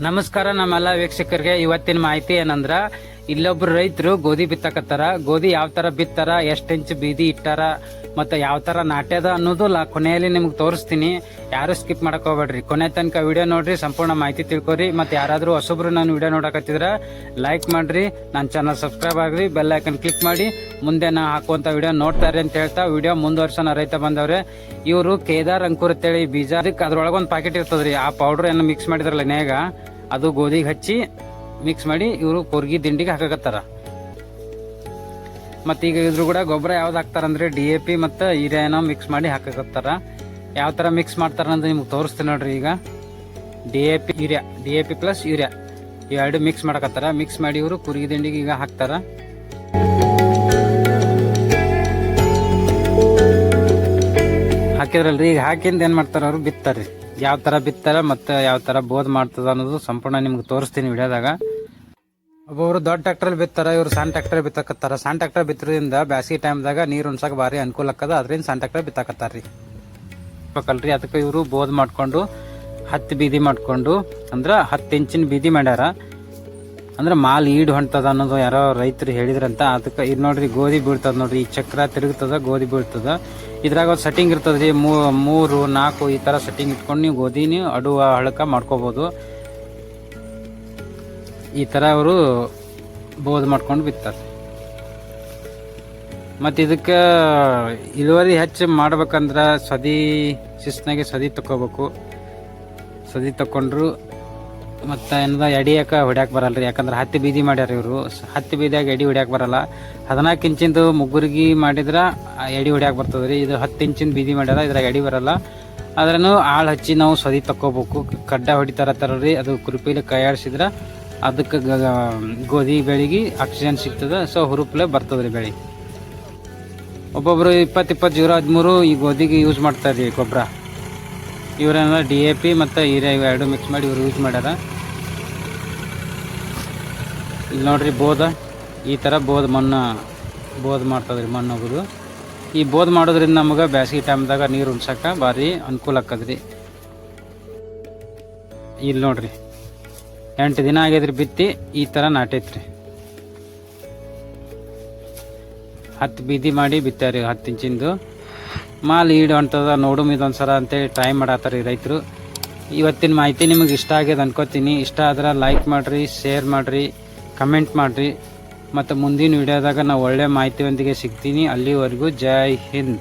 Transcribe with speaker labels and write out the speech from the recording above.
Speaker 1: ನಮಸ್ಕಾರ ನಮ್ಮೆಲ್ಲ ವೀಕ್ಷಕರಿಗೆ. ಇವತ್ತಿನ ಮಾಹಿತಿ ಏನಂದ್ರ ಇಲ್ಲೊಬ್ರು ರೈತರು ಗೋಧಿ ಬಿತ್ತಕತ್ತಾರ, ಗೋಧಿ ಯಾವ ತರ ಬಿತ್ತಾರ, ಎಷ್ಟು ಇಂಚ್ ಬೀದಿ ಇಟ್ಟಾರ, ಮತ್ತೆ ಯಾವ ತರ ನಾಟ್ಯದ ಅನ್ನೋದು ಕೊನೆಯಲ್ಲಿ ನಿಮ್ಗೆ ತೋರಿಸ್ತೀನಿ. ಯಾರು ಸ್ಕಿಪ್ ಮಾಡಕ್ ಹೋಗ್ಬೇಡ್ರಿ. ಕೊನೆ ತನಕ ವಿಡಿಯೋ ನೋಡ್ರಿ, ಸಂಪೂರ್ಣ ಮಾಹಿತಿ ತಿಳ್ಕೊರಿ. ಮತ್ತೆ ಯಾರಾದ್ರೂ ಹೊಸಬ್ರು ನಾನು ವಿಡಿಯೋ ನೋಡಕತ್ತಿದ್ರ ಲೈಕ್ ಮಾಡ್ರಿ. ನನ್ನ ಚಾನಲ್ ಸಬ್ಸ್ಕ್ರೈಬ್ ಆಗ್ರಿ ಬೆಲ್ ಐಕನ್ ಕ್ಲಿಕ್ ಮಾಡಿ. ಮುಂದೆ ನಾ ಹಾಕುವಂತ ವಿಡಿಯೋ ನೋಡ್ತಾರೆ ಅಂತ ಹೇಳ್ತಾ ವಿಡಿಯೋ ಮುಂದುವರ್ಸೋಣ ರೈತ ಬಂದವ್ರೆ. ಇವರು ಕೇದಾರ್ ಅಂಕುರ್ ಅಂತೇಳಿ ಬೀಜ ಅದಕ್ಕೆ ಅದ್ರೊಳಗೊಂದು ಪ್ಯಾಕೆಟ್ ಇರ್ತದ್ರಿ. ಆ ಪೌಡರ್ ಏನು ಮಿಕ್ಸ್ ಮಾಡಿದ್ರಲ್ಲ ನೇಗ, ಅದು ಗೋಧಿಗೆ ಹಚ್ಚಿ ಮಿಕ್ಸ್ ಮಾಡಿ ಇವರು ಕೊರ್ಗಿ ದಿಂಡಿಗೆ ಹಾಕಕತ್ತಾರ. ಮತ್ತೆ ಈಗ ಇದ್ರ ಕೂಡ ಗೊಬ್ಬರ ಯಾವ್ದು ಹಾಕ್ತಾರಂದ್ರೆ ಡಿ ಎ ಪಿ ಮತ್ತು ಯೂರಿಯಾನ ಮಿಕ್ಸ್ ಮಾಡಿ ಹಾಕಕತ್ತಾರ. ಯಾವ ಥರ ಮಿಕ್ಸ್ ಮಾಡ್ತಾರ ಅಂತ ನಿಮ್ಗೆ ತೋರಿಸ್ತೀನಿ ನೋಡ್ರಿ ಈಗ. D A P urea D A P plus urea ಎರಡು ಮಿಕ್ಸ್ ಮಾಡಕತ್ತಾರ. ಮಿಕ್ಸ್ ಮಾಡಿ ಇವರು ಕುರಿಗೆ ದಿಂಡಿಗೆ ಈಗ ಹಾಕ್ತಾರ. ಹಾಕಿದ್ರಲ್ರಿ, ಈಗ ಹಾಕಿಂದ ಏನು ಮಾಡ್ತಾರ ಅವರು? ಬಿತ್ತಾರ್ರಿ. ಯಾವ ತರ ಬಿತ್ತಾರೆ ಮತ್ತೆ ಯಾವ ತರ ಬೋದ್ ಮಾಡ್ತದ ಅನ್ನೋದು ಸಂಪೂರ್ಣ ನಿಮ್ಗೆ ತೋರಿಸ್ತೀನಿ ವಿಡಿಯೋದಾಗ. ಒಬ್ಬೊಬ್ರು ದೊಡ್ಡ ಟ್ರ್ಯಾಕ್ಟರ್ ಬಿತ್ತಾರ, ಇವ್ರು ಸಣ್ಣ ಟ್ರ್ಯಾಕ್ಟರ್ ಬಿತ್ತಕತ್ತಾರ. ಸಣ್ಣ ಟ್ರ್ಯಾಕ್ಟರ್ ಬಿತ್ತರಿಂದ ಬ್ಯಾಸಿಗೆ ಟೈಮ್ದಾಗ ನೀರು ಉಣ್ಸಕ್ ಭಾರಿ ಅನುಕೂಲ ಆಕ್ಕದ ಅದರಿಂದ ಸಣ್ಣ ಟ್ರ್ಯಾಕ್ಟರ್ ಬಿತ್ತಾಕತ್ತಾರ್ರಿ. ಬೇಕಲ್ರಿ ಅದಕ್ಕೆ ಇವರು ಬೋದ್ ಮಾಡಿಕೊಂಡು ಹತ್ತು ಬೀದಿ ಮಾಡಿಕೊಂಡು ಅಂದ್ರೆ ಹತ್ತು ಇಂಚಿನ ಬೀದಿ ಮಾಡ್ಯಾರ. ಅಂದ್ರೆ ಮಾಲ್ ಈಡ್ ಹೊಂಟದ ಅನ್ನೋದು ಯಾರೋ ರೈತರು ಹೇಳಿದ್ರಂತ. ಅದಕ್ಕೆ ಇದು ನೋಡ್ರಿ, ಗೋಧಿ ಬೀಳ್ತದ ನೋಡ್ರಿ. ಈ ಚಕ್ರ ತಿರುಗ್ತದ, ಗೋಧಿ ಬೀಳ್ತದ. ಇದ್ರಾಗ ಒಂದು ಸೆಟ್ಟಿಂಗ್ ರೀ. ಮೂ- ಮೂರು, ನಾಲ್ಕು ಈ ತರ ಸೆಟ್ಟಿಂಗ್ ಇಟ್ಕೊಂಡು ನೀವು ಗೋಧಿನ ಅಡುವ ಹಳಕ ಮಾಡ್ಕೋಬಹುದು ಈ ತರ ಅವರು ಬೋದ್ ಮಾಡ್ಕೊಂಡು ಬಿತ್ತಾರೆ. ಮತ್ತು ಇದಕ್ಕೆ ಇಳುವರಿ ಹೆಚ್ಚು ಮಾಡ್ಬೇಕಂದ್ರೆ ಸದಿ ಶಿಸ್ನಾಗೆ ಸದಿ ತಕ್ಕೋಬೇಕು. ಸದಿ ತಕೊಂಡ್ರು ಮತ್ತು ಏನದ ಎಡಿಯಾಕ ಹೊಡ್ಯಾಕ ಬರಲ್ರಿ? ಯಾಕಂದ್ರೆ ಹತ್ತಿ ಬೀದಿ ಮಾಡ್ಯಾರ ಇವರು. ಹತ್ತಿ ಬೀದಿಯಾಗ ಎಡಿ ಹೊಡ್ಯಾಕ ಬರಲ್ಲ. ಹದಿನಾಲ್ಕು ಇಂಚಿಂದು ಮುಗ್ಗುರಿಗೆ ಮಾಡಿದ್ರ ಎಡಿ ಹೊಡ್ಯಾಕ ಬರ್ತದ್ರಿ. ಇದು ಹತ್ತು ಇಂಚಿನ ಬೀದಿ ಮಾಡ್ಯಾರ, ಇದ್ರಾಗ ಎಡಿ ಬರಲ್ಲ. ಆದ್ರೂ ಆಳು ಹಚ್ಚಿ ನಾವು ಸದಿ ತಕ್ಕೋಬೇಕು. ಕಡ್ಡ ಹೊಡಿತಾರ ತರ್ರಿ, ಅದು ಕುರುಪಿಲಿ ಕೈಯಾಡಿಸಿದ್ರ ಅದಕ್ಕೆ ಗೋಧಿ ಬೆಳಿಗ್ಗೆ ಆಕ್ಸಿಜನ್ ಸಿಗ್ತದೆ. ಸೊ ಹುರುಪ್ಲೆ ಬರ್ತದ್ರಿ ಬೆಳಿ. ಒಬ್ಬೊಬ್ರು ಇಪ್ಪತ್ತು ಇಪ್ಪತ್ತು ಜೀರೋ ಹದಿಮೂರು ಈ ಗೋಧಿಗೆ ಯೂಸ್ ಮಾಡ್ತಾರೆ ಗೊಬ್ಬರ ಇವರೆಲ್ಲ ಡಿ ಎ ಪಿ ಮತ್ತು ಯೂರಿಯಾ ಇವು ಎರಡು ಮಿಕ್ಸ್ ಮಾಡಿ ಇವರು ಯೂಸ್ ಮಾಡ್ಯಾರ. ಇಲ್ಲಿ ನೋಡ್ರಿ ಬೋದ. ಈ ಥರ ಬೋಧ ಮಣ್ಣು, ಬೋದ್ ಮಾಡ್ತದ್ರಿ ಮಣ್ಣು ಹೋಗೋದು. ಈ ಬೋದ್ ಮಾಡೋದ್ರಿಂದ ನಮಗೆ ಬ್ಯಾಸಿಗೆ ಟೈಮ್ದಾಗ ನೀರು ಉಣ್ಸಕ್ಕೆ ಭಾರಿ ಅನುಕೂಲ ಆಕದ್ರಿ ಇಲ್ಲಿ ನೋಡ್ರಿ. ಎಂಟು ದಿನ ಆಗ್ಯದ್ರಿ ಬಿತ್ತಿ, ಈ ಥರ ನಾಟೈತ್ರಿ. ಹತ್ತು ಬೀದಿ ಮಾಡಿ ಬಿತ್ತಾರಿ ಹತ್ತು ಇಂಚಿಂದು. ಮಾಲ್ ಈಡು ಹೊಂಟದ ನೋಡು ಇದೊಂದ್ಸಲ ಅಂತೇಳಿ ಟ್ರೈ ಮಾಡತ್ತಾರ ರೈತರು. ಇವತ್ತಿನ ಮಾಹಿತಿ ನಿಮಗೆ ಇಷ್ಟ ಆಗ್ಯದ ಅನ್ಕೋತೀನಿ. ಇಷ್ಟ ಆದ್ರೆ ಲೈಕ್ ಮಾಡಿರಿ ಶೇರ್ ಮಾಡಿರಿ ಕಮೆಂಟ್ ಮಾಡಿರಿ. ಮತ್ತು ಮುಂದಿನ ವಿಡಿಯೋದಾಗ ನಾವು ಒಳ್ಳೆ ಮಾಹಿತಿಯೊಂದಿಗೆ ಸಿಗ್ತೀನಿ. ಅಲ್ಲಿವರೆಗೂ ಜೈ ಹಿಂದ್.